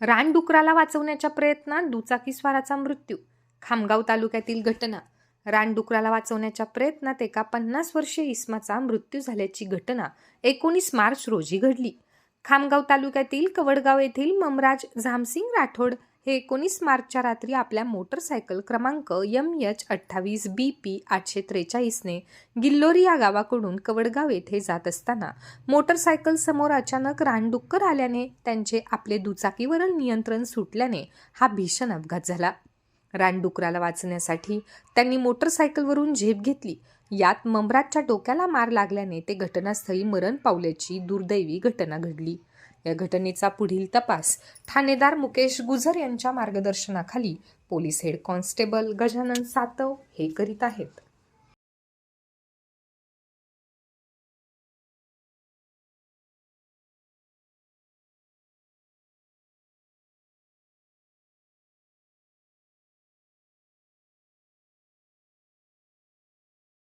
रानडुकराला वाचवण्याच्या प्रयत्नात दुचाकीस्वाराचा मृत्यू खामगाव तालुक्यातील घटना. रानडुकराला वाचवण्याच्या प्रयत्नात एका पन्नास वर्षीय इस्माचा मृत्यू झाल्याची घटना एकोणीस मार्च रोजी घडली. खामगाव तालुक्यातील कवडगाव येथील ममराज झामसिंग राठोड हे एकोणीस मार्चच्या रात्री आपल्या मोटरसायकल क्रमांक यम एच अठ्ठावीस बी पी आठशे त्रेचाळीसने गिल्लोरी या गावाकडून कवडगाव येथे जात असताना मोटरसायकल समोर अचानक रानडुक्कर आल्याने त्यांचे आपले दुचाकीवरील नियंत्रण सुटल्याने हा भीषण अपघात झाला. रानडुकराला वाचण्यासाठी त्यांनी मोटरसायकलवरून झेप घेतली. यात ममराजच्या डोक्याला मार लागल्याने ते घटनास्थळी मरण पावल्याची दुर्दैवी घटना घडली. या घटनेचा पुढील तपास ठाणेदार मुकेश गुजर यांच्या मार्गदर्शनाखाली police head constable Gajanan Satav हे करीत आहेत.